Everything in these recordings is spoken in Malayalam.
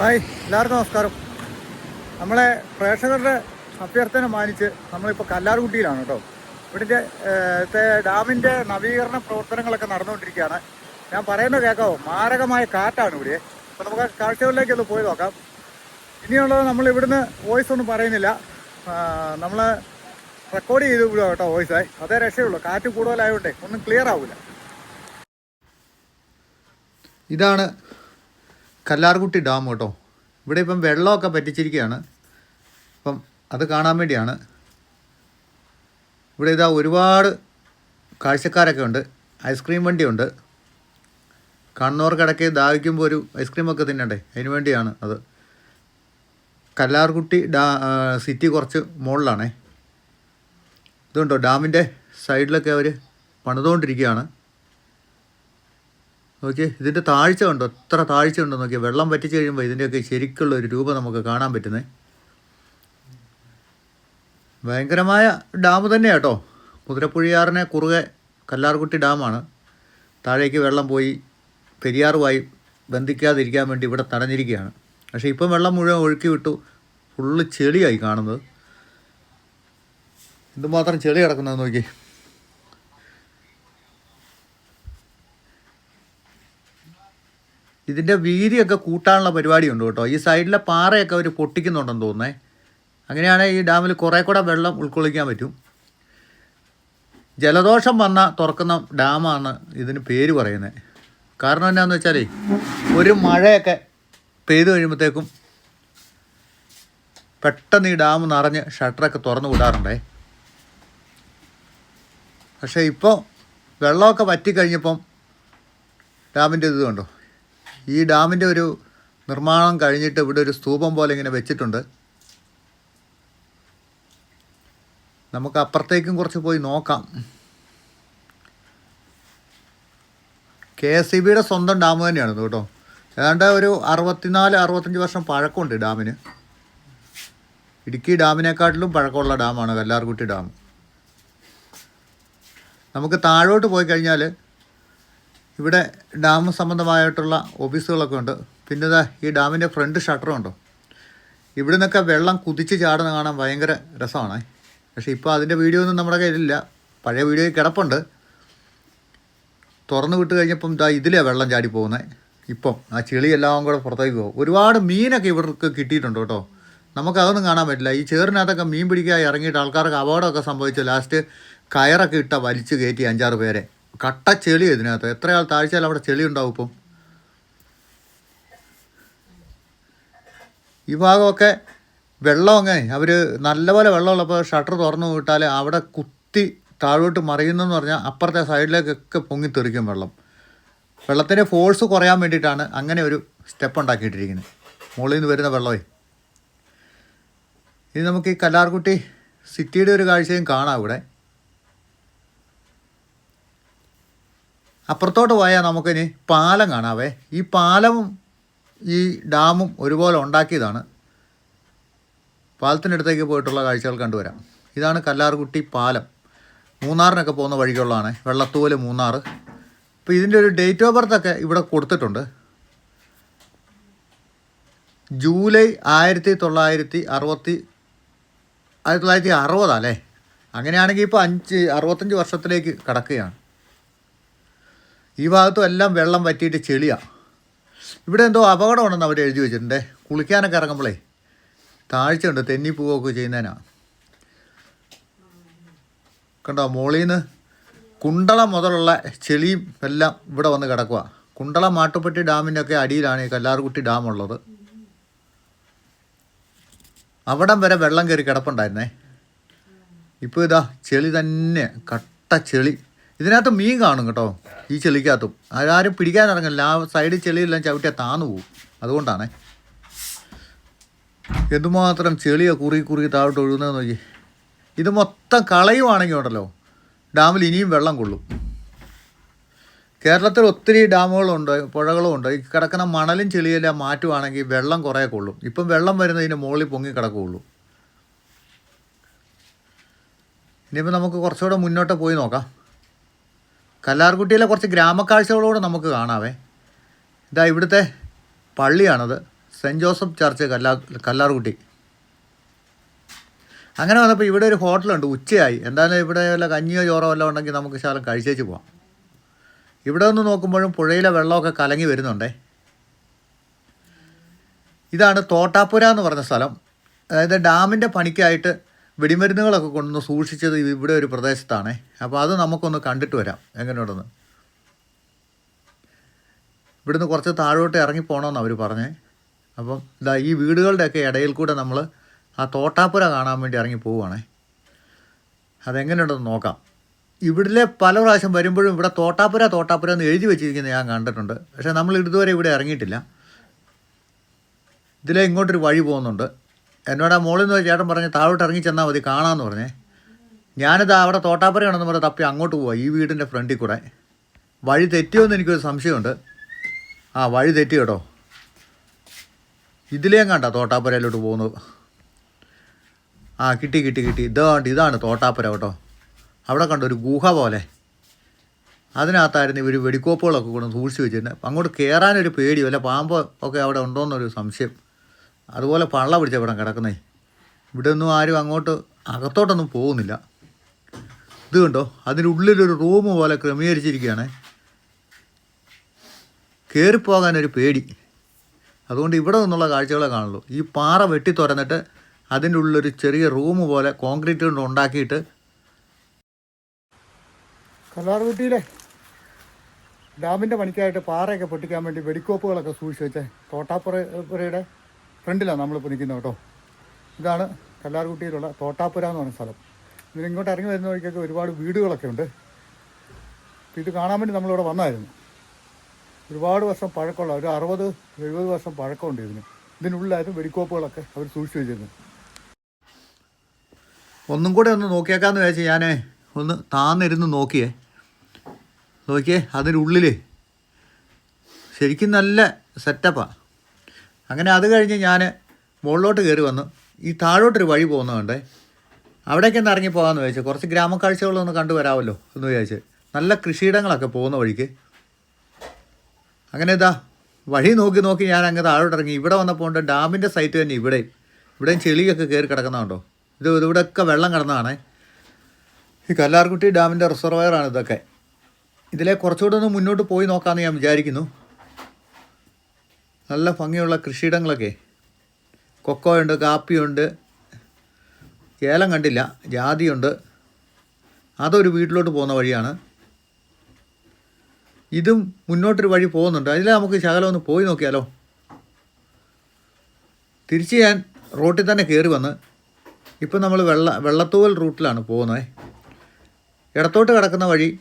ഹായ് എല്ലാവർക്കും നമസ്കാരം. നമ്മളെ പ്രേക്ഷകരുടെ അഭ്യർത്ഥന മാനിച്ച് നമ്മളിപ്പോൾ കല്ലാർകുട്ടിയിലാണ് കേട്ടോ. ഇവിടുത്തെ ഡാമിന്റെ നവീകരണ പ്രവർത്തനങ്ങളൊക്കെ നടന്നുകൊണ്ടിരിക്കുകയാണ്. ഞാൻ പറയുന്നത് കേൾക്കാവോ മാരകമായ കാറ്റാണ് ഇവിടെ. അപ്പോൾ നമുക്ക് കാഴ്ചകളിലേക്ക് ഒന്ന് പോയി നോക്കാം. ഇനിയുള്ളത് നമ്മൾ ഇവിടുന്ന് വോയിസ് ഒന്നും പറയുന്നില്ല. നമ്മൾ റെക്കോർഡ് ചെയ്ത് വിടുക കേട്ടോ വോയിസ്. അതേ രക്ഷയുള്ളൂ. കാറ്റ് കൂടുതലായതുകൊണ്ടേ ഒന്നും ക്ലിയർ ആവില്ല ഇതാണ് കല്ലാർകുട്ടി ഡാം കേട്ടോ. ഇവിടെ ഇപ്പം വെള്ളമൊക്കെ പറ്റിച്ചിരിക്കുകയാണ്. അപ്പം അത് കാണാൻ വേണ്ടിയാണ്. ഇവിടെ ഇതാ ഒരുപാട് കാഴ്ചക്കാരൊക്കെ ഉണ്ട്. ഐസ്ക്രീം വണ്ടിയുണ്ട്. കണ്ണൂർക്കിടയ്ക്ക് ദാഹിക്കുമ്പോൾ ഒരു ഐസ്ക്രീമൊക്കെ തിന്നണ്ടേ? അതിന് വേണ്ടിയാണ് അത്. കല്ലാർകുട്ടി ഡാ സിറ്റി കുറച്ച് മുകളിലാണേ. ഇതുണ്ടോ ഡാമിന്റെ സൈഡിലൊക്കെ അവർ പണിതുകൊണ്ടിരിക്കുകയാണ്. നോക്കിയേ ഇതിന്റെ താഴ്ച ഉണ്ടോ? എത്ര താഴ്ച ഉണ്ടോ നോക്കിയേ? വെള്ളം വറ്റിച്ച് കഴിയുമ്പോൾ ഇതിന്റെയൊക്കെ ശരിക്കുള്ള ഒരു രൂപം നമുക്ക് കാണാൻ പറ്റുന്നത് ഭയങ്കരമായ ഡാം തന്നെയാണ് കേട്ടോ കുതിരപ്പുഴയാറിനെ കുറുകെ കല്ലാർകുട്ടി ഡാമാണ്. താഴേക്ക് വെള്ളം പോയി പെരിയാറുമായി ബന്ധിക്കാതിരിക്കാൻ വേണ്ടി ഇവിടെ തടഞ്ഞിരിക്കുകയാണ്. പക്ഷേ ഇപ്പം വെള്ളം മുഴുവൻ ഒഴുക്കി വിട്ടു. ഫുള്ള് ചെളിയായി കാണുന്നത്. എന്തുമാത്രം ചെളി കിടക്കുന്നത് നോക്കി ഇതിന്റെ വീതിയൊക്കെ കൂട്ടാനുള്ള പരിപാടിയുണ്ട് കേട്ടോ. ഈ സൈഡിലെ പാറയൊക്കെ അവർ പൊട്ടിക്കുന്നുണ്ടെന്ന് തോന്നുന്നേ. അങ്ങനെയാണെങ്കിൽ ഈ ഡാമിൽ കുറേ കൂടെ വെള്ളം ഉൾക്കൊള്ളിക്കാൻ പറ്റും. ജലദോഷം വന്ന തുറക്കുന്ന ഡാമാണ് ഇതിന് പേര് പറയുന്നത് കാരണം എന്നാന്ന് വെച്ചാലേ ഒരു മഴയൊക്കെ പെയ്തു കഴിയുമ്പോഴത്തേക്കും പെട്ടെന്ന് ഈ ഡാം നിറഞ്ഞ് ഷട്ടറൊക്കെ തുറന്നു വിടാറുണ്ടേ. പക്ഷേ ഇപ്പോൾ വെള്ളമൊക്കെ വറ്റിക്കഴിഞ്ഞപ്പം ഡാമിന്റെ ഇത് കണ്ടോ? ഈ ഡാമിന്റെ ഒരു നിർമ്മാണം കഴിഞ്ഞിട്ട് ഇവിടെ ഒരു സ്തൂപം പോലെ ഇങ്ങനെ വെച്ചിട്ടുണ്ട്. നമുക്ക് അപ്പുറത്തേക്കും കുറച്ച് പോയി നോക്കാം. കെ എസ് സി ബിയുടെ സ്വന്തം ഡാം തന്നെയാണ് കേട്ടോ. ഏതാണ്ട് ഒരു അറുപത്തിനാല് അറുപത്തഞ്ച് വർഷം പഴക്കമുണ്ട് ഡാമിന്. ഇടുക്കി ഡാമിനെക്കാട്ടിലും പഴക്കമുള്ള ഡാമാണ് കല്ലാർകുട്ടി ഡാം. നമുക്ക് താഴോട്ട് പോയി കഴിഞ്ഞാൽ ഇവിടെ ഡാം സംബന്ധമായിട്ടുള്ള ഓഫീസുകളൊക്കെ ഉണ്ട്. പിന്നെ ഈ ഡാമിന്റെ ഫ്രണ്ട് ഷട്ടറും ഉണ്ടോ? ഇവിടെ നിന്നൊക്കെ വെള്ളം കുതിച്ച് ചാടുന്ന കാണാൻ ഭയങ്കര രസമാണ്. പക്ഷേ ഇപ്പോൾ അതിന്റെ വീഡിയോ ഒന്നും നമ്മുടെ കയ്യിലില്ല. പഴയ വീഡിയോയിൽ കിടപ്പുണ്ട്. തുറന്നു വിട്ട് കഴിഞ്ഞപ്പം ഇതാ ഇതിലാണ് വെള്ളം ചാടി പോകുന്നത് ഇപ്പം ആ ചെളിയെല്ലാം കൂടെ പുറത്തേക്ക് പോകും. ഒരുപാട് മീനൊക്കെ ഇവർക്ക് കിട്ടിയിട്ടുണ്ട് കേട്ടോ. നമുക്കതൊന്നും കാണാൻ പറ്റില്ല. ഈ ചേറിനകത്തൊക്കെ മീൻ പിടിക്കാൻ ഇറങ്ങിയിട്ട് ആൾക്കാർക്ക് അപകടമൊക്കെ സംഭവിച്ചു ലാസ്റ്റ് കയറൊക്കെ ഇട്ട വലിച്ചു കയറ്റി അഞ്ചാറ് പേരെ. കട്ട ചെളി ഇതിനകത്ത്. എത്രയാൾ താഴ്ചയാൽ അവിടെ ചെളി ഉണ്ടാവും ഇപ്പം? ഈ ഭാഗമൊക്കെ വെള്ളം അങ്ങനെ അവർ നല്ലപോലെ വെള്ളമുള്ളപ്പോൾ ഷട്ടർ തുറന്നു വിട്ടാൽ അവിടെ കുത്തി താഴോട്ട് മറിയുന്നെന്ന് പറഞ്ഞാൽ അപ്പുറത്തെ സൈഡിലേക്കൊക്കെ പൊങ്ങിത്തെറിക്കും വെള്ളം. വെള്ളത്തിന്റെ ഫോഴ്സ് കുറയാൻ വേണ്ടിയിട്ടാണ് അങ്ങനെ ഒരു സ്റ്റെപ്പ് ഉണ്ടാക്കിയിട്ടിരിക്കുന്നത്. മുകളിൽ നിന്ന് വരുന്ന വെള്ളമേ. ഇനി നമുക്ക് ഈ കല്ലാർകുട്ടി സിറ്റിയുടെ ഒരു കാഴ്ചയും കാണാം ഇവിടെ അപ്പുറത്തോട്ട് പോയാൽ നമുക്കിനി പാലം കാണാവേ. ഈ പാലവും ഈ ഡാമും ഒരുപോലെ ഉണ്ടാക്കിയതാണ്. പാലത്തിനടുത്തേക്ക് പോയിട്ടുള്ള കാഴ്ചകൾ കണ്ടുവരാം. ഇതാണ് കല്ലാർകുട്ടി പാലം. മൂന്നാറിനൊക്കെ പോകുന്ന വഴിക്കുള്ളതാണ്. വെള്ളത്തൂൽ മൂന്നാർ അപ്പോൾ ഇതിന്റെ ഒരു ഡേറ്റ് ഓഫ് ബർത്ത് ഒക്കെ ഇവിടെ കൊടുത്തിട്ടുണ്ട്. ജൂലൈ ആയിരത്തി തൊള്ളായിരത്തി അറുപത്തി ആയിരത്തി തൊള്ളായിരത്തി അറുപതാണ് അല്ലേ? അങ്ങനെയാണെങ്കിൽ ഇപ്പോൾ അഞ്ച് അറുപത്തഞ്ച് വർഷത്തിലേക്ക് കടക്കുകയാണ്. ഈ ഭാഗത്തും എല്ലാം വെള്ളം വറ്റിയിട്ട് ചെളിയാണ് ഇവിടെ എന്തോ അപകടമുണ്ടെന്ന് അവർ എഴുതി വെച്ചിട്ടുണ്ടേ. കുളിക്കാനൊക്കെ ഇറങ്ങുമ്പോഴേ താഴ്ചയുണ്ട് തെന്നി പോവുകയൊക്കെ ചെയ്യുന്നതിനാ. കണ്ടോ മോളിൽ നിന്ന് കുണ്ടളം മുതലുള്ള ചെളിയും എല്ലാം ഇവിടെ വന്ന് കിടക്കുക കുണ്ടളം മാട്ടുപ്പെട്ടി ഡാമിന്റെ ഒക്കെ അടിയിലാണ് ഈ കല്ലാർകുട്ടി ഡാം ഉള്ളത്. അവിടം വരെ വെള്ളം കയറി കിടപ്പുണ്ടായിരുന്നേ. ഇപ്പോൾ ഇതാ ചെളി തന്നെ കട്ട ചെളി. ഇതിനകത്ത് മീൻ കാണും കേട്ടോ ഈ ചെളിക്കകത്തും. അതാരും പിടിക്കാൻ ഇറങ്ങില്ല ആ സൈഡിൽ ചെളിയെല്ലാം ചവിട്ടിയാൽ താന്നു പോകും അതുകൊണ്ടാണ്. എന്തുമാത്രം ചെളിയെ കുറി കുറി താഴോട്ട് ഒഴുകുന്നത് നോക്കി ഇത് മൊത്തം കളയുവാണെങ്കിൽ ഉണ്ടല്ലോ. ഡാമിൽ ഇനിയും വെള്ളം കൊള്ളും. കേരളത്തിൽ ഒത്തിരി ഡാമുകളുണ്ട് പുഴകളും ഉണ്ട് ഈ കിടക്കുന്ന മണലും ചെളിയെല്ലാം മാറ്റുവാണെങ്കിൽ വെള്ളം കുറേ കൊള്ളും. ഇപ്പം വെള്ളം വരുന്നതിന് മുകളിൽ പൊങ്ങി കിടക്കുകയുള്ളൂ. ഇനിയിപ്പോൾ നമുക്ക് കുറച്ചുകൂടെ മുന്നോട്ട് പോയി നോക്കാം. കല്ലാർകുട്ടിയിലെ കുറച്ച് ഗ്രാമക്കാഴ്ചകളോട് നമുക്ക് കാണാവേ. ഇതാ ഇവിടുത്തെ പള്ളിയാണത്. സെന്റ് ജോസഫ് ചർച്ച് കല്ലാ കല്ലാർകുട്ടി. അങ്ങനെ വന്നപ്പോൾ ഇവിടെ ഒരു ഹോട്ടലുണ്ട് ഉച്ചയായി. എന്തായാലും ഇവിടെ വല്ല കഞ്ഞിയോ ചോറോ വല്ലതും ഉണ്ടെങ്കിൽ നമുക്ക് ശാലം കഴിച്ചേച്ച് പോവാം. ഇവിടെ നിന്ന് നോക്കുമ്പോഴും പുഴയിലെ വെള്ളമൊക്കെ കലങ്ങി വരുന്നുണ്ടേ. ഇതാണ് തോട്ടാപ്പുര എന്ന് പറഞ്ഞ സ്ഥലം. അതായത് ഡാമിന്റെ പണിക്കായിട്ട് വെടിമരുന്നുകളൊക്കെ കൊണ്ടുവന്ന് സൂക്ഷിച്ചത് ഇവിടെ ഒരു പ്രദേശത്താണേ. അപ്പോൾ അത് നമുക്കൊന്ന് കണ്ടിട്ട് വരാം. എങ്ങനെയുണ്ടെന്ന്. ഇവിടുന്ന് കുറച്ച് താഴോട്ട് ഇറങ്ങി പോകണമെന്ന് അവർ പറഞ്ഞേ. അപ്പം ഇതാ ഈ വീടുകളുടെയൊക്കെ ഇടയിൽ കൂടെ നമ്മൾ ആ തോട്ടാപ്പുര കാണാൻ വേണ്ടി ഇറങ്ങി പോവുകയാണേ. അതെങ്ങനെയുണ്ടെന്ന് നോക്കാം. ഇവിടിലെ പല പ്രാവശ്യം വരുമ്പോഴും ഇവിടെ തോട്ടാപ്പുര തോട്ടാപ്പുര എന്ന് എഴുതി വെച്ചിരിക്കുന്ന ഞാൻ കണ്ടിട്ടുണ്ട്. പക്ഷേ നമ്മൾ ഇതുവരെ ഇവിടെ ഇറങ്ങിയിട്ടില്ല. ഇതിലെ ഇങ്ങോട്ടൊരു വഴി പോകുന്നുണ്ട്. എന്നോട് ആ മോളിൽ നിന്ന് ചേട്ടൻ പറഞ്ഞ് താഴോട്ട് ഇറങ്ങി ചെന്നാൽ മതി കാണാമെന്ന് പറഞ്ഞേ. ഞാനിത് അവിടെ തോട്ടാപ്പുരയാണെന്ന് പറഞ്ഞ് തപ്പി അങ്ങോട്ട് പോവാം ഈ വീടിന്റെ ഫ്രണ്ടിൽ കൂടെ. വഴി തെറ്റിയോ എന്ന് എനിക്കൊരു സംശയമുണ്ട്. ആ വഴി തെറ്റി കേട്ടോ. ഇതിലേം കണ്ട തോട്ടാപ്പുരയിലോട്ട് പോകുന്നത്. ആ കിട്ടി കിട്ടി കിട്ടി. ഇതാണ്ട് ഇതാണ് തോട്ടാപ്പുര കേട്ടോ. അവിടെ കണ്ട ഒരു ഗുഹ പോലെ. അതിനകത്തായിരുന്നു ഇവർ വെടിക്കോപ്പുകളൊക്കെ കൊണ്ട് സൂക്ഷിച്ച് വെച്ചിരുന്നത് അങ്ങോട്ട് കയറാനൊരു പേടി വല്ല പാമ്പ് ഒക്കെ അവിടെ ഉണ്ടോയെന്നൊരു സംശയം. അതുപോലെ പള്ള പിടിച്ച ഇവിടെ കിടക്കുന്നേ. ഇവിടെ ഒന്നും ആരും അങ്ങോട്ട് അകത്തോട്ടൊന്നും പോകുന്നില്ല. ഇത് കണ്ടോ? അതിന്റെ ഉള്ളിലൊരു റൂം പോലെ ക്രമീകരിച്ചിരിക്കുകയാണ്. കയറിപ്പോകാനൊരു പേടി. അതുകൊണ്ട് ഇവിടെ നിന്നുള്ള കാഴ്ചകളെ കാണുള്ളൂ. ഈ പാറ വെട്ടി തുറന്നിട്ട് അതിന്റെ ഉള്ളിലൊരു ചെറിയ റൂം പോലെ കോൺക്രീറ്റ് കൊണ്ട് ഉണ്ടാക്കിയിട്ട് കല്ലാർകുട്ടിയിലെ ഡാമിന്റെ പണിക്കായിട്ട് പാറയൊക്കെ പൊട്ടിക്കാൻ വേണ്ടി വെടിക്കോപ്പുകളൊക്കെ സൂക്ഷിച്ച് വെച്ചേ. തോട്ടാപ്പുരയുടെ ഫ്രണ്ടിലാണ് നമ്മളിപ്പോൾ നിൽക്കുന്നത് കേട്ടോ. ഇതാണ് കല്ലാർകുട്ടിയിലുള്ള തോട്ടാപ്പുര എന്ന് പറയുന്ന സ്ഥലം. ഇതിന് ഇങ്ങോട്ട് ഇറങ്ങി വരുന്ന വഴിക്കൊക്കെ ഒരുപാട് വീടുകളൊക്കെ ഉണ്ട്. ഇത് കാണാൻ വേണ്ടി നമ്മളിവിടെ വന്നായിരുന്നു. ഒരുപാട് വർഷം പഴക്കമുള്ള ഒരു അറുപത് എഴുപത് വർഷം പഴക്കമുണ്ട് ഇതിന്. ഇതിനുള്ളിലായിരുന്നു വെടിക്കോപ്പുകളൊക്കെ അവർ സൂക്ഷിച്ചു വെച്ചിരുന്നു ഒന്നും കൂടെ ഒന്ന് നോക്കിയേക്കാന്ന് വിചാരിച്ചു ഞാൻ ഒന്ന് താന്നിരുന്ന് നോക്കിയേ. നോക്കിയേ അതിനുള്ളിൽ ശരിക്കും നല്ല സെറ്റപ്പാണ് അങ്ങനെ അത് കഴിഞ്ഞ് ഞാൻ മുകളിലോട്ട് കയറി വന്നു ഈ താഴോട്ടൊരു വഴി പോകുന്നതുകൊണ്ട് അവിടേക്കൊന്ന് ഇറങ്ങി പോകാമെന്ന് ചോദിച്ചു കുറച്ച് ഗ്രാമക്കാഴ്ചകളൊന്ന് കണ്ടു വരാമല്ലോ എന്ന് വിചാരിച്ച്. നല്ല കൃഷിയിടങ്ങളൊക്കെ പോകുന്ന വഴിക്ക്. അങ്ങനെ ഇതാ വഴി നോക്കി നോക്കി ഞാൻ അങ്ങ് താഴോട്ട് ഇറങ്ങി. ഇവിടെ വന്നപ്പോൾ ഡാമിന്റെ സൈറ്റ് തന്നെ ഇവിടെയും ഇവിടെയും ചെളിയൊക്കെ കയറി കിടക്കുന്നതുണ്ടോ ഇത് ഇവിടെയൊക്കെ വെള്ളം കിടന്നതാണേ. ഈ കല്ലാർകുട്ടി ഡാമിന്റെ റിസർവയറാണ് ഇതൊക്കെ. ഇതിലെ കുറച്ചുകൂടെ ഒന്ന് മുന്നോട്ട് പോയി നോക്കാമെന്ന് ഞാൻ വിചാരിക്കുന്നു. നല്ല ഭംഗിയുള്ള കൃഷിയിടങ്ങളൊക്കെ. കൊക്കോയുണ്ട് കാപ്പിയുണ്ട്. ഏലം കണ്ടില്ല ജാതിയുണ്ട്. അതൊരു വീട്ടിലോട്ട് പോകുന്ന വഴിയാണ്. ഇതും മുന്നോട്ടൊരു വഴി പോകുന്നുണ്ട്. അതിൽ നമുക്ക് ശകലം ഒന്ന് പോയി നോക്കിയാലോ? തിരിച്ച് ഞാൻ റോട്ടിൽ തന്നെ കയറി വന്ന് ഇപ്പം നമ്മൾ വെള്ള വെള്ളത്തൂവൽ റൂട്ടിലാണ് പോകുന്നത് ഇടത്തോട്ട് കിടക്കുന്ന വഴി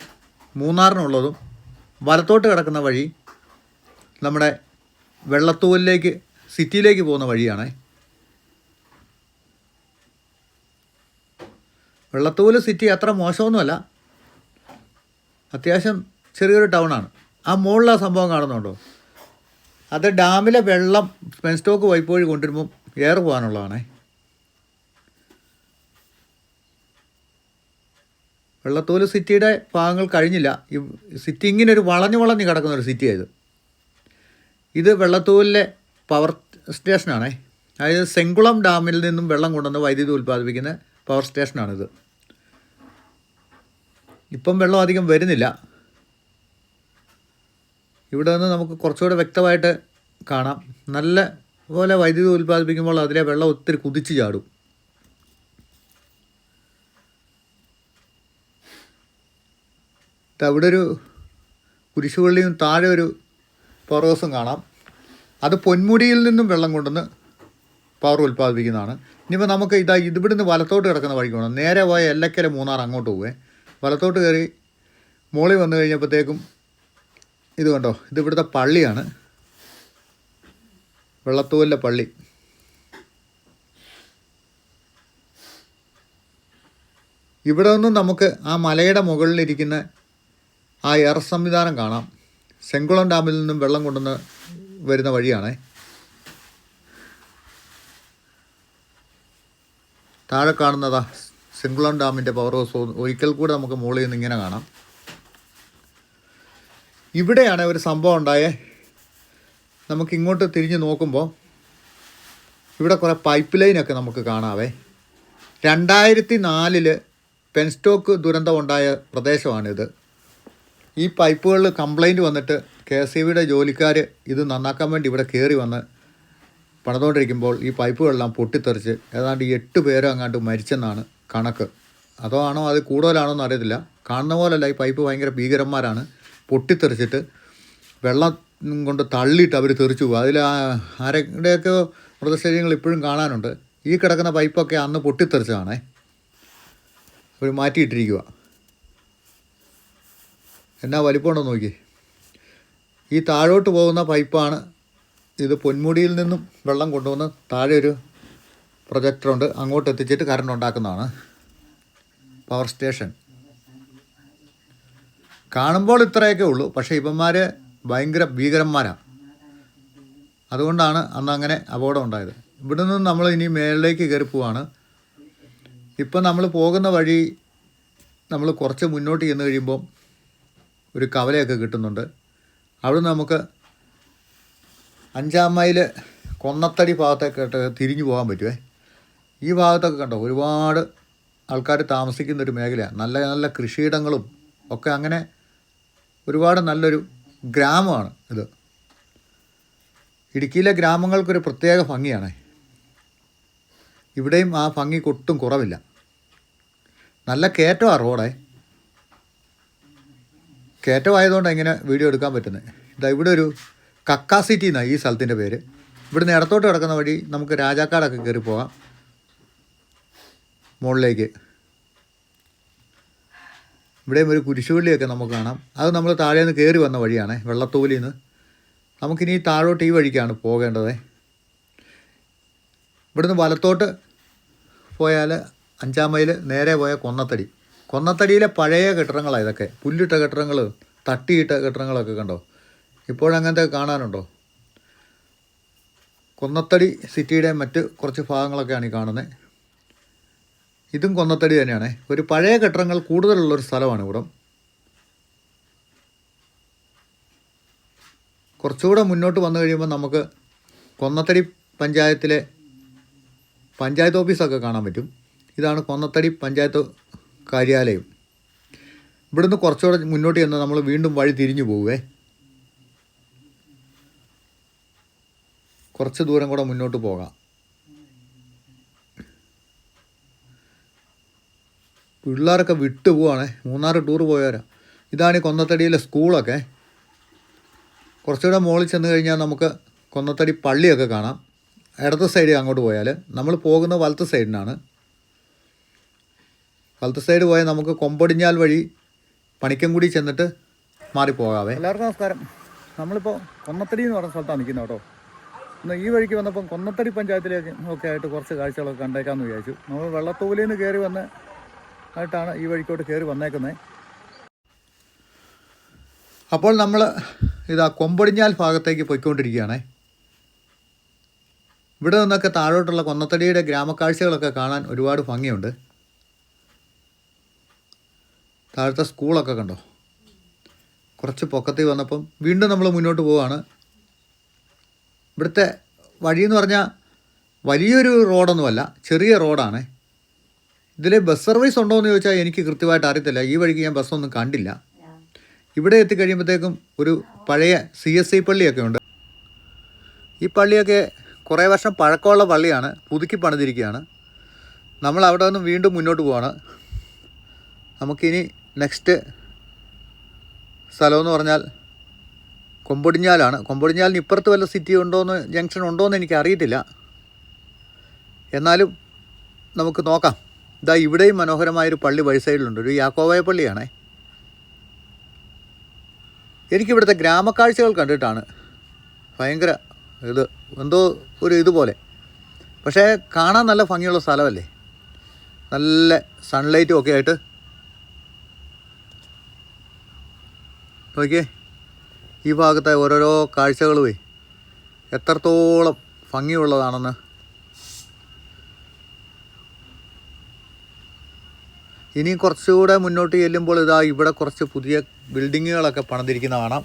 മൂന്നാറിനുള്ളതും വലത്തോട്ട് കിടക്കുന്ന വഴി നമ്മുടെ വെള്ളത്തൂവലിലേക്ക് സിറ്റിയിലേക്ക് പോകുന്ന വഴിയാണ്. വെള്ളത്തോൽ സിറ്റി അത്ര മോശമൊന്നുമല്ല. അത്യാവശ്യം ചെറിയൊരു ടൗണാണ്. ആ മുകളിൽ ആ സംഭവം കാണുന്നുണ്ടോ? അത് ഡാമിലെ വെള്ളം പെൻസ്റ്റോക്ക് പൈപ്പ് വഴി കൊണ്ടുവരുമ്പം എയർ പോകാനുള്ളതാണേ. വെള്ളത്തോൽ സിറ്റിയുടെ ഭാഗങ്ങൾ കഴിഞ്ഞില്ല. ഈ സിറ്റി ഇങ്ങനെ ഒരു വളഞ്ഞു വളഞ്ഞ് കിടക്കുന്ന ഒരു സിറ്റിയായത് ഇത് വെള്ളത്തൂലിലെ പവർ സ്റ്റേഷനാണേ അതായത് സെങ്കുളം ഡാമിൽ നിന്നും വെള്ളം കൊണ്ടുവന്ന് വൈദ്യുതി ഉൽപ്പാദിപ്പിക്കുന്ന പവർ സ്റ്റേഷനാണിത് ഇപ്പം വെള്ളം അധികം വരുന്നില്ല. ഇവിടെ നിന്ന് നമുക്ക് കുറച്ചുകൂടെ വ്യക്തമായിട്ട് കാണാം. നല്ല പോലെ വൈദ്യുതി ഉൽപ്പാദിപ്പിക്കുമ്പോൾ അതിലെ വെള്ളം ഒത്തിരി കുതിച്ചു ചാടും. അവിടെ ഒരു കുരിശുപള്ളിയും താഴെ ഒരു പവർ ഹൗസും കാണാം. അത് പൊന്മുടിയിൽ നിന്നും വെള്ളം കൊണ്ടുവന്ന് പവർ ഉൽപ്പാദിപ്പിക്കുന്നതാണ്. ഇനിയിപ്പോൾ നമുക്ക് ഇതാ ഇതിവിടുന്ന് വലത്തോട്ട് കിടക്കുന്ന വഴിക്ക് പോകണം നേരെ പോയ എല്ലക്കര മൂന്നാർ അങ്ങോട്ട് പോവേ. വലത്തോട്ട് കയറി മോളി വന്നു കഴിഞ്ഞപ്പോഴത്തേക്കും ഇത് കണ്ടോ? ഇത് ഇവിടുത്തെ പള്ളിയാണ്. വെള്ളത്തൂലിലെ പള്ളി. ഇവിടെ നിന്നും നമുക്ക് ആ മലയുടെ മുകളിലിരിക്കുന്ന ആ എയർ സംവിധാനം കാണാം. സെങ്കുളം ഡാമിൽ നിന്നും വെള്ളം കൊണ്ടുവന്ന് വരുന്ന വഴിയാണേ. താഴെ കാണുന്നതാ സെങ്കുളം ഡാമിന്റെ പവർ ഹൗസ് ഒരിക്കൽ കൂടെ നമുക്ക് മുകളിൽ നിന്ന് ഇങ്ങനെ കാണാം. ഇവിടെയാണ് ഒരു സംഭവം ഉണ്ടായേ. നമുക്ക് ഇങ്ങോട്ട് തിരിഞ്ഞ് നോക്കുമ്പോൾ ഇവിടെ കുറേ പൈപ്പ് ലൈനൊക്കെ നമുക്ക് കാണാവേ. രണ്ടായിരത്തി നാലിൽ പെൻസ്റ്റോക്ക് ദുരന്തം ഉണ്ടായ പ്രദേശമാണിത്. ഈ പൈപ്പുകളിൽ കംപ്ലൈന്റ് വന്നിട്ട് കെ എസ് ഇ ബിയുടെ ജോലിക്കാർ ഇത് നന്നാക്കാൻ വേണ്ടി ഇവിടെ കയറി വന്ന് പണിതുകൊണ്ടിരിക്കുമ്പോൾ ഈ പൈപ്പുകളെല്ലാം പൊട്ടിത്തെറിച്ച് ഏതാണ്ട് എട്ട് പേരും അങ്ങാണ്ട് മരിച്ചെന്നാണ് കണക്ക്. അതോ ആണോ അത് കൂടുതലാണോ എന്ന് അറിയത്തില്ല. കാണുന്ന പോലല്ല ഈ പൈപ്പ് ഭയങ്കര ഭീകരന്മാരാണ്. പൊട്ടിത്തെറിച്ചിട്ട് വെള്ളം കൊണ്ട് തള്ളിയിട്ട് അവർ തെറിച്ചു പോകും അതിൽ ആരുടെയൊക്കെ മൃതശരീരങ്ങൾ ഇപ്പോഴും കാണാനുണ്ട്. ഈ കിടക്കുന്ന പൈപ്പൊക്കെ അന്ന് പൊട്ടിത്തെറിച്ചതാണേ. അവർ മാറ്റിയിട്ടിരിക്കുക എന്നാ വലിപ്പമുണ്ടോ നോക്കി ഈ താഴോട്ട് പോകുന്ന പൈപ്പാണ് ഇത് പൊന്മുടിയിൽ നിന്നും വെള്ളം കൊണ്ടുവന്ന് താഴെ ഒരു പ്രൊജക്ടറുണ്ട് അങ്ങോട്ട് എത്തിച്ചിട്ട് കറണ്ട് ഉണ്ടാക്കുന്നതാണ്. പവർ സ്റ്റേഷൻ കാണുമ്പോൾ ഇത്രയൊക്കെ ഉള്ളൂ. പക്ഷേ ഇവന്മാർ ഭയങ്കര ഭീകരന്മാരാണ് അതുകൊണ്ടാണ് അന്ന് അങ്ങനെ അപകടം ഉണ്ടായത്. ഇവിടെ നിന്ന് നമ്മൾ ഇനി മേളിലേക്ക് കയറി പോവാണ്. ഇപ്പം നമ്മൾ പോകുന്ന വഴി നമ്മൾ കുറച്ച് മുന്നോട്ട് ചെന്ന് കഴിയുമ്പം ഒരു കവലയൊക്കെ കിട്ടുന്നുണ്ട്. അവിടുന്ന് നമുക്ക് അഞ്ചാം മൈൽ കൊന്നത്തടി ഭാഗത്തേക്ക് തിരിഞ്ഞു പോകാൻ പറ്റുമേ ഈ ഭാഗത്തൊക്കെ കണ്ടോ ഒരുപാട് ആൾക്കാർ താമസിക്കുന്ന ഒരു മേഖലയാണ് നല്ല നല്ല കൃഷിയിടങ്ങളും ഒക്കെ അങ്ങനെ ഒരുപാട് നല്ലൊരു ഗ്രാമമാണ് ഇത്. ഇടുക്കിയിലെ ഗ്രാമങ്ങൾക്കൊരു പ്രത്യേക ഭംഗിയാണ്. ഇവിടെയും ആ ഭംഗിക്കൊട്ടും കുറവില്ല. നല്ല കയറ്റമാണ് റോഡേ. കയറ്റമായതുകൊണ്ട് ഇങ്ങനെ വീഡിയോ എടുക്കാൻ പറ്റുന്നത്. ഇതാ ഇവിടെ ഒരു കക്കാ സിറ്റി എന്നാണ് ഈ സ്ഥലത്തിന്റെ പേര്. ഇവിടുന്ന് ഇടത്തോട്ട് കിടക്കുന്ന വഴി നമുക്ക് രാജാക്കാടൊക്കെ കയറി പോകാം മുകളിലേക്ക്. ഇവിടെയും ഒരു കുരിശുപള്ളിയൊക്കെ നമുക്ക് കാണാം. അത് നമ്മൾ താഴെ നിന്ന് കയറി വന്ന വഴിയാണ് വെള്ളത്തൂലിൽ നിന്ന് നമുക്കിനി താഴോട്ട് ഈ വഴിക്കാണ് പോകേണ്ടത്. ഇവിടുന്ന് വലത്തോട്ട് പോയാൽ അഞ്ചാം മൈൽ നേരെ പോയ കൊന്നത്തടി. കൊന്നത്തടിയിലെ പഴയ കെട്ടിടങ്ങളാണ് ഇതൊക്കെ. പുല്ലിട്ട കെട്ടിടങ്ങൾ തട്ടിയിട്ട കെട്ടിടങ്ങളൊക്കെ കണ്ടോ? ഇപ്പോഴങ്ങനത്തെ കാണാനുണ്ടോ? കൊന്നത്തടി സിറ്റിയുടെ മറ്റ് കുറച്ച് ഭാഗങ്ങളൊക്കെയാണ് ഈ കാണുന്നത് ഇതും കൊന്നത്തടി തന്നെയാണ്. ഒരു പഴയ കെട്ടിടങ്ങൾ കൂടുതലുള്ളൊരു സ്ഥലമാണ് ഇവിടം. കുറച്ചുകൂടെ മുന്നോട്ട് വന്നു കഴിയുമ്പോൾ നമുക്ക് കൊന്നത്തടി പഞ്ചായത്തിലെ പഞ്ചായത്ത് ഓഫീസൊക്കെ കാണാൻ പറ്റും. ഇതാണ് കൊന്നത്തടി പഞ്ചായത്ത് കാര്യാലയം. ഇവിടുന്ന് കുറച്ചുകൂടെ മുന്നോട്ട് ചെന്ന് നമ്മൾ വീണ്ടും വഴി തിരിഞ്ഞു പോവേ. കുറച്ച് ദൂരം കൂടെ മുന്നോട്ട് പോകാം. പിള്ളേരൊക്കെ വിട്ടു പോവാണേ. മൂന്നാറ് ടൂർ പോയവരാ. ഇതാണ് ഈ കൊന്നത്തടിയിലെ സ്കൂളൊക്കെ. കുറച്ചുകൂടെ മുകളിൽ ചെന്ന് കഴിഞ്ഞാൽ നമുക്ക് കൊന്നത്തടി പള്ളിയൊക്കെ കാണാം. ഇടത്ത സൈഡിൽ അങ്ങോട്ട് പോയാൽ നമ്മൾ പോകുന്ന വലത്ത് സൈഡിനാണ് വലത്ത് സൈഡ് പോയാൽ നമുക്ക് കൊമ്പടിഞ്ഞാൽ വഴി പണിക്കൻകുടി ചെന്നിട്ട് മാറിപ്പോകാവേ. എല്ലാവർക്കും നമസ്കാരം. നമ്മളിപ്പോൾ കൊന്നത്തടി എന്ന് പറഞ്ഞ സ്ഥലത്താണ് നിൽക്കുന്നത് കേട്ടോ. ഇന്ന് ഈ വഴിക്ക് വന്നപ്പം കൊന്നത്തടി പഞ്ചായത്തിലേക്ക് ഒക്കെ ആയിട്ട് കുറച്ച് കാഴ്ചകളൊക്കെ കണ്ടേക്കാമെന്ന് വിചാരിച്ചു. നമ്മൾ വെള്ളത്തൂലിൽ നിന്ന് കയറി വന്ന് ആയിട്ടാണ് ഈ വഴിക്കോട്ട് കയറി വന്നേക്കുന്നത് അപ്പോൾ നമ്മൾ ഇതാ കൊമ്പടിഞ്ഞാൽ ഭാഗത്തേക്ക് പോയിക്കൊണ്ടിരിക്കുകയാണ്. ഇവിടെ നിന്നൊക്കെ താഴോട്ടുള്ള കൊന്നത്തടിയുടെ ഗ്രാമക്കാഴ്ചകളൊക്കെ കാണാൻ ഒരുപാട് ഭംഗിയുണ്ട്. താഴത്തെ സ്കൂളൊക്കെ കണ്ടോ? കുറച്ച് പൊക്കത്തിൽ വന്നപ്പം വീണ്ടും നമ്മൾ മുന്നോട്ട് പോവുകയാണ് ഇവിടുത്തെ വഴിയെന്ന് പറഞ്ഞാൽ വലിയൊരു റോഡൊന്നുമല്ല ചെറിയ റോഡാണ്. ഇതിൽ ബസ് സർവീസ് ഉണ്ടോ എന്ന് ചോദിച്ചാൽ എനിക്ക് കൃത്യമായിട്ട് അറിയത്തില്ല. ഈ വഴിക്ക് ഞാൻ ബസ്സൊന്നും കണ്ടില്ല. ഇവിടെ എത്തിക്കഴിയുമ്പോഴത്തേക്കും ഒരു പഴയ സി എസ് ഐ പള്ളിയൊക്കെ ഉണ്ട്. ഈ പള്ളിയൊക്കെ കുറേ വർഷം പഴക്കമുള്ള പള്ളിയാണ്. പുതുക്കി പണിതിരിക്കുകയാണ്. നമ്മൾ അവിടെ നിന്ന് വീണ്ടും മുന്നോട്ട് പോവാണ്. നമുക്കിനി നെക്സ്റ്റ് സ്ഥലമെന്ന് പറഞ്ഞാൽ കൊമ്പൊടിഞ്ഞാലാണ്. കൊമ്പൊടിഞ്ഞാലിന് ഇപ്പുറത്ത് വല്ല സിറ്റി ഉണ്ടോയെന്ന് ജംഗ്ഷൻ ഉണ്ടോയെന്ന് എനിക്ക് അറിയത്തില്ല എന്നാലും നമുക്ക് നോക്കാം. ഇതാ ഇവിടെയും മനോഹരമായൊരു പള്ളി വഴി സൈഡിലുണ്ട്. ഒരു യാക്കോവായ പള്ളിയാണേ. എനിക്കിവിടുത്തെ ഗ്രാമക്കാഴ്ചകൾ കണ്ടിട്ടാണ് ഭയങ്കര ഇത് എന്തോ ഒരു ഇതുപോലെ പക്ഷേ കാണാൻ നല്ല ഭംഗിയുള്ള സ്ഥലമല്ലേ? നല്ല സൺലൈറ്റും ഒക്കെ ആയിട്ട് നോക്കിയേ ഈ ഭാഗത്തെ ഓരോരോ കാഴ്ചകളുമേ എത്രത്തോളം ഭംഗിയുള്ളതാണെന്ന്. ഇനി കുറച്ചുകൂടെ മുന്നോട്ട് ചെല്ലുമ്പോൾ ഇതാ ഇവിടെ കുറച്ച് പുതിയ ബിൽഡിങ്ങുകളൊക്കെ പണിതിരിക്കുന്ന കാണാം.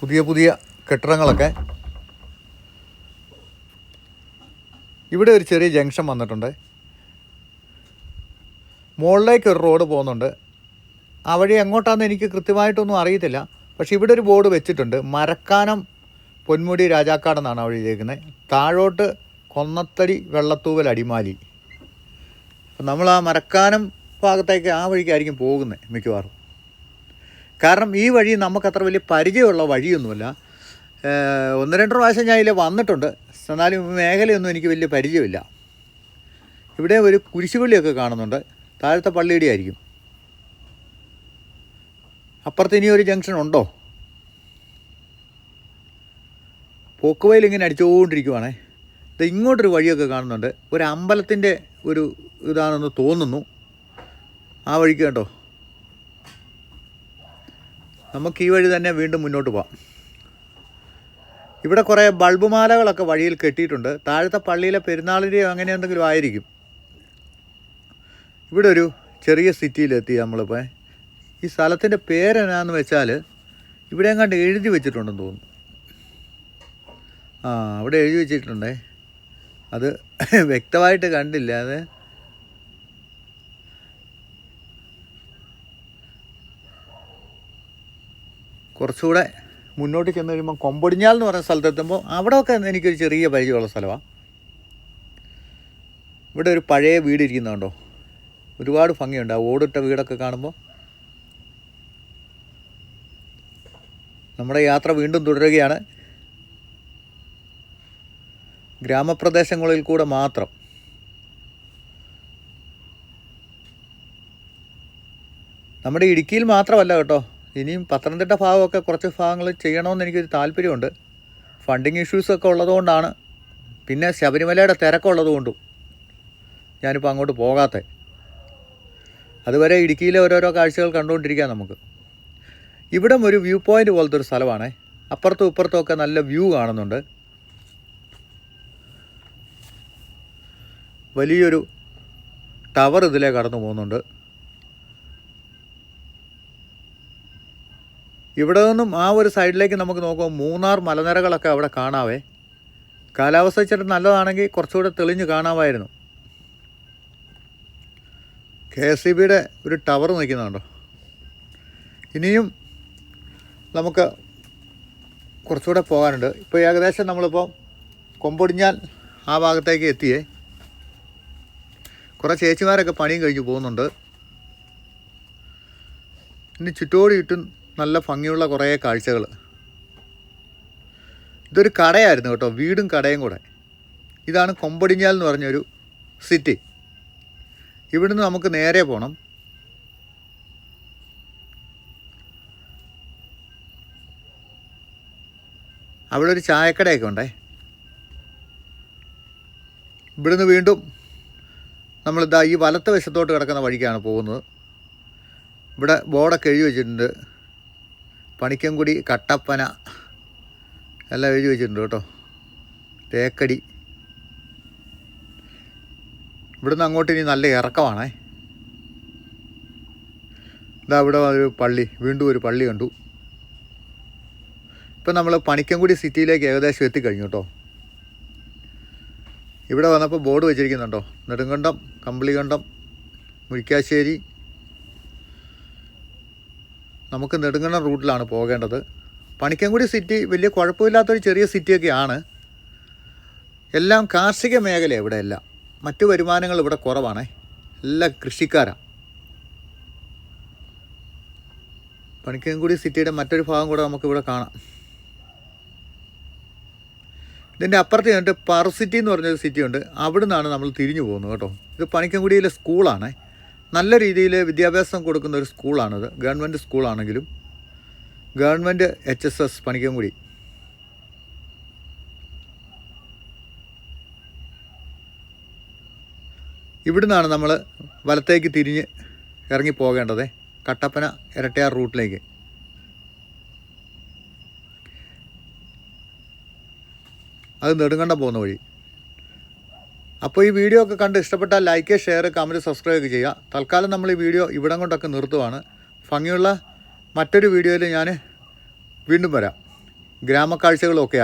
പുതിയ പുതിയ കെട്ടിടങ്ങളൊക്കെ. ഇവിടെ ഒരു ചെറിയ ജംഗ്ഷൻ വന്നിട്ടുണ്ട്. മുകളിലേക്ക് ഒരു റോഡ് പോകുന്നുണ്ട്. ആ വഴി എങ്ങോട്ടാണെന്ന് എനിക്ക് കൃത്യമായിട്ടൊന്നും അറിയത്തില്ല. പക്ഷേ ഇവിടെ ഒരു ബോർഡ് വെച്ചിട്ടുണ്ട്. മരക്കാനം പൊന്മുടി രാജാക്കാടെന്നാണ് അവിടെ ചേക്കുന്നത് താഴോട്ട് കൊന്നത്തടി വെള്ളത്തൂവൽ അടിമാലി. നമ്മൾ ആ മരക്കാനം ഭാഗത്തേക്ക് ആ വഴിക്കായിരിക്കും പോകുന്നത് മിക്കവാറും. കാരണം ഈ വഴി നമുക്ക് അത്ര വലിയ പരിചയമുള്ള വഴിയൊന്നുമില്ല. ഒന്ന് രണ്ട് പ്രാവശ്യം ഞാൻ ഇതിൽ വന്നിട്ടുണ്ട്. എന്നാലും മേഖലയൊന്നും എനിക്ക് വലിയ പരിചയമില്ല. ഇവിടെ ഒരു കുരിശുപള്ളിയൊക്കെ കാണുന്നുണ്ട്. താഴത്തെ പള്ളിയുടെ ആയിരിക്കും. അപ്പുറത്ത് ഇനി ഒരു ജംഗ്ഷൻ ഉണ്ടോ? പോക്കുവയിൽ ഇങ്ങനെ അടിച്ചുകൊണ്ടിരിക്കുവാണേ ഇത് ഇങ്ങോട്ടൊരു വഴിയൊക്കെ കാണുന്നുണ്ട്. ഒരു അമ്പലത്തിന്റെ ഒരു ഇതാണെന്ന് തോന്നുന്നു. ആ വഴിക്ക് കേട്ടോ നമുക്ക് ഈ വഴി തന്നെ വീണ്ടും മുന്നോട്ട് പോവാം. ഇവിടെ കുറേ ബൾബ് മാലകളൊക്കെ വഴിയിൽ കെട്ടിയിട്ടുണ്ട്. താഴത്തെ പള്ളിയിലെ പെരുന്നാളിന്റെയോ അങ്ങനെ എന്തെങ്കിലും ആയിരിക്കും. ഇവിടെ ഒരു ചെറിയ സിറ്റിയിലെത്തി നമ്മളിപ്പോൾ ഈ സ്ഥലത്തിന്റെ പേരെന്നാന്ന് വെച്ചാൽ ഇവിടെ എങ്ങാണ്ട് എഴുതി വെച്ചിട്ടുണ്ടെന്ന് തോന്നുന്നു. ആ അവിടെ എഴുതി വെച്ചിട്ടുണ്ടേ. അത് വ്യക്തമായിട്ട് കണ്ടില്ല അത്. കുറച്ചുകൂടെ മുന്നോട്ട് ചെന്ന് കഴിയുമ്പോൾ കൊമ്പൊടിഞ്ഞാൽ എന്ന് പറയുന്ന സ്ഥലത്തെത്തുമ്പോൾ അവിടെയൊക്കെ എനിക്കൊരു ചെറിയ പരിചയമുള്ള സ്ഥലമാണ് ഇവിടെ ഒരു പഴയ വീട് ഇരിക്കുന്നുണ്ടോ? ഒരുപാട് ഭംഗിയുണ്ട്. ആ ഓടിട്ട വീടൊക്കെ കാണുമ്പോൾ നമ്മുടെ യാത്ര വീണ്ടും തുടരുകയാണ്. ഗ്രാമപ്രദേശങ്ങളിൽ കൂടെ മാത്രം. നമ്മുടെ ഇടുക്കിയിൽ മാത്രമല്ല കേട്ടോ. ഇനിയും പത്തനംതിട്ട ഭാഗമൊക്കെ കുറച്ച് ഭാഗങ്ങൾ ചെയ്യണമെന്ന് എനിക്കൊരു താല്പര്യമുണ്ട്. ഫണ്ടിങ് ഇഷ്യൂസൊക്കെ ഉള്ളതുകൊണ്ടാണ്. പിന്നെ ശബരിമലയുടെ തിരക്കുള്ളതുകൊണ്ടും ഞാനിപ്പോൾ അങ്ങോട്ട് പോകാത്തത് അതുവരെ ഇടുക്കിയിലെ ഓരോരോ കാഴ്ചകൾ കണ്ടുകൊണ്ടിരിക്കാം നമുക്ക്. ഇവിടം ഒരു വ്യൂ പോയിന്റ് പോലത്തെ ഒരു സ്ഥലമാണ്. അപ്പുറത്തും ഇപ്പുറത്തും ഒക്കെ നല്ല വ്യൂ കാണുന്നുണ്ട്. വലിയൊരു ടവർ ഇതിലേ കടന്നു പോകുന്നുണ്ട്. ഇവിടെ നിന്നും ആ ഒരു സൈഡിലേക്ക് നമുക്ക് നോക്കുമ്പോൾ മൂന്നാർ മലനിരകളൊക്കെ അവിടെ കാണാവേ. കാലാവസ്ഥ വെച്ചിട്ട് നല്ലതാണെങ്കിൽ കുറച്ചുകൂടെ തെളിഞ്ഞ് കാണാമായിരുന്നു. കെ എസ് സി ബിയുടെ ഒരു ടവർ നിൽക്കുന്നുണ്ടോ. ഇനിയും നമുക്ക് കുറച്ചുകൂടെ പോകാനുണ്ട്. ഇപ്പോൾ ഏകദേശം നമ്മളിപ്പോൾ കൊമ്പൊടിഞ്ഞാൽ ആ ഭാഗത്തേക്ക് എത്തിയേ. കുറേ ചേച്ചിമാരൊക്കെ പണിയും കഴിഞ്ഞ് പോകുന്നുണ്ട്. ഇനി ചുറ്റോടി ചുറ്റും നല്ല ഭംഗിയുള്ള കുറേ കാഴ്ചകൾ ഇതൊരു കടയായിരുന്നു കേട്ടോ വീടും കടയും കൂടെ. ഇതാണ് കൊമ്പടിഞ്ഞാൽ എന്ന് പറഞ്ഞൊരു സിറ്റി. ഇവിടുന്ന് നമുക്ക് നേരെ പോകണം അവിടെ ഒരു ചായക്കടയൊക്കെ ഉണ്ടേ. ഇവിടുന്ന് വീണ്ടും നമ്മളിതാ ഈ വലത്ത് വശത്തോട്ട് കിടക്കുന്ന വഴിക്കാണ് പോകുന്നത്. ഇവിടെ ബോർഡൊക്കെ എഴുതി വെച്ചിട്ടുണ്ട്. പണിക്കൻകുടി കട്ടപ്പന എല്ലാം എഴുതി വെച്ചിട്ടുണ്ട് കേട്ടോ. തേക്കടി. ഇവിടുന്ന് അങ്ങോട്ട് ഇനി നല്ല ഇറക്കമാണേ. ഇതാ ഇവിടെ ഒരു പള്ളി വീണ്ടും ഒരു പള്ളി കണ്ടു. ഇപ്പം നമ്മൾ പണിക്കൻകുടി സിറ്റിയിലേക്ക് ഏകദേശം എത്തിക്കഴിഞ്ഞു കേട്ടോ ഇവിടെ വന്നപ്പോൾ ബോർഡ് വെച്ചിരിക്കുന്നുണ്ടോ? നെടുങ്കണ്ടം കമ്പിളികണ്ടം മുരിക്കാശ്ശേരി. നമുക്ക് നെടുങ്കണ്ടം റൂട്ടിലാണ് പോകേണ്ടത്. പണിക്കൻകുടി സിറ്റി വലിയ കുഴപ്പമില്ലാത്തൊരു ചെറിയ സിറ്റിയൊക്കെയാണ്. എല്ലാം കാർഷിക മേഖല ഇവിടെ മറ്റു വരുമാനങ്ങൾ ഇവിടെ കുറവാണേ. എല്ലാം കൃഷിക്കാരാണ് പണിക്കൻകുടി സിറ്റിയുടെ മറ്റൊരു ഭാഗം കൂടെ നമുക്കിവിടെ കാണാം. ഇതിന്റെ അപ്പുറത്ത് കണ്ടിട്ട് പർസിറ്റി സിറ്റി എന്ന് പറഞ്ഞൊരു സിറ്റി ഉണ്ട്. അവിടെ നിന്നാണ് നമ്മൾ തിരിഞ്ഞു പോകുന്നത് കേട്ടോ. ഇത് പണിക്കൻകുടിയിലെ സ്കൂളാണ് നല്ല രീതിയിൽ വിദ്യാഭ്യാസം കൊടുക്കുന്ന ഒരു സ്കൂളാണിത് government സ്കൂളാണെങ്കിലും government H S S Panickankudi. ഇവിടുന്നാണ് നമ്മൾ വലത്തേക്ക് തിരിഞ്ഞ് ഇറങ്ങി പോകേണ്ടത്. കട്ടപ്പന ഇരട്ടയാർ റൂട്ടിലേക്ക്. അത് നെടുങ്കണ്ടം പോകുന്ന വഴി. അപ്പോൾ ഈ വീഡിയോ ഒക്കെ കണ്ട് ഇഷ്ടപ്പെട്ടാൽ ലൈക്ക് ഷെയർ കമന്റ് സബ്സ്ക്രൈബ് ഒക്കെ ചെയ്യുക. തൽക്കാലം നമ്മൾ ഈ വീഡിയോ ഇവിടം കൊണ്ടൊക്കെ നിർത്തുവാണ്. ഭംഗിയുള്ള മറ്റൊരു വീഡിയോയിൽ ഞാൻ വീണ്ടും വരാം. ഗ്രാമക്കാഴ്ചകളൊക്കെ ആയി.